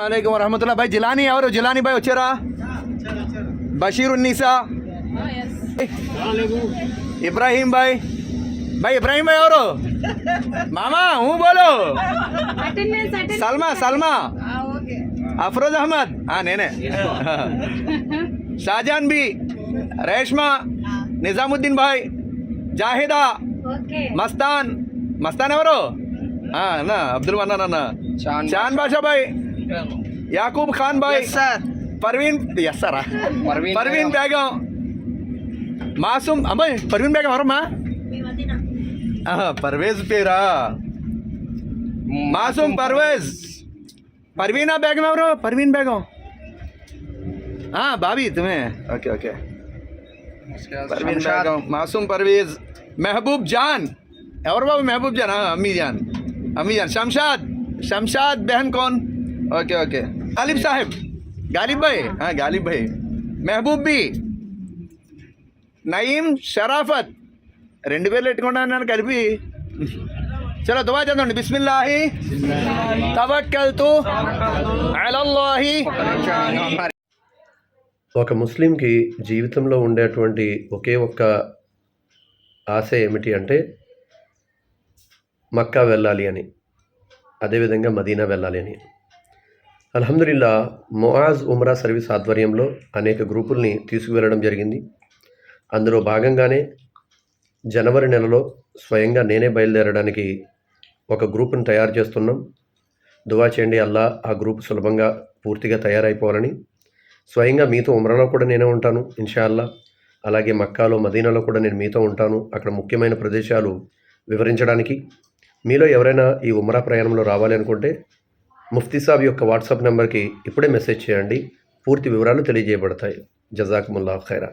వాలేకం వరహమతుల్లా. భాయ్ జిలానీ ఎవరు? జిలానీ భాయ్ వచ్చారా? బషీర్ ఉన్నీసా ఇబ్రాహీం భాయ్. భాయ్ ఇబ్రాహీం భాయ్ ఎవరు? మామా హూ బోలో. సల్మా సల్మా. అఫరోజ్ అహ్మద్. నేనే. షాజాన్ బి రేష్మా నిజాముద్దీన్ భాయ్ జాహిదా మస్తాన్. మస్తాన్ ఎవరు? అన్న అబ్దుల్ మన్నాన్ అన్న. చాన్ బాషా భాయ్. याकूब खान भाई। सर परवीन यस सर हाँ। परवीन परवीन बेगम। मासूम हाँ अम्मा परवीन बेगम और मा हाँ? परवेज पेरा मासूम परवेज। परवीना बेगम और परवीन बेगम। हाँ भाभी तुम्हें। ओके ओके परवीन बेगम मासूम परवेज। महबूब जान। और बाबू महबूब जान हाँ अम्मी जान। अम्मी जान शमशाद। शमशाद बहन कौन? ఓకే ఓకే గాలిబ్ సాహెబ్ గాలిబ్ భాయ్ గాలిబ్ భాయ్ మెహబూబ్ బి నయీం షరాఫత్ రెండు పేర్లు పెట్టుకుంటా అన్నాను కలిపి చలో దువా చదవండి బిస్మిల్లాహి తవక్కల్తు అలల్లాహి ఒక ముస్లింకి జీవితంలో ఉండేటువంటి ఒకే ఒక్క ఆశ ఏమిటి అంటే మక్కా వెళ్ళాలి అని. అదేవిధంగా మదీనా వెళ్ళాలి అని. అల్హమ్దుల్లా మొయాజ్ ఉమ్రా సర్వీస్ ఆధ్వర్యంలో అనేక గ్రూపుల్ని తీసుకువెళ్ళడం జరిగింది. అందులో భాగంగానే జనవరి నెలలో స్వయంగా నేనే బయలుదేరడానికి ఒక గ్రూప్ని తయారు చేస్తున్నాం. దువా చేయండి అల్లా ఆ గ్రూప్ సులభంగా పూర్తిగా తయారైపోవాలని. స్వయంగా మీతో ఉమ్రాలో కూడా నేనే ఉంటాను ఇన్షాల్లా అలాగే మక్కాలో మదీనాలో కూడా నేను మీతో ఉంటాను. అక్కడ ముఖ్యమైన ప్రదేశాలు వివరించడానికి. మీలో ఎవరైనా ఈ ఉమ్రా ప్రయాణంలో రావాలి అనుకుంటే ముఫ్తీ సాబ్ యొక్క వాట్సాప్ నెంబర్కి ఇప్పుడే మెసేజ్ చేయండి. పూర్తి వివరాలు తెలియజేయబడతాయి. జజాకుముల్లా ఖైరా.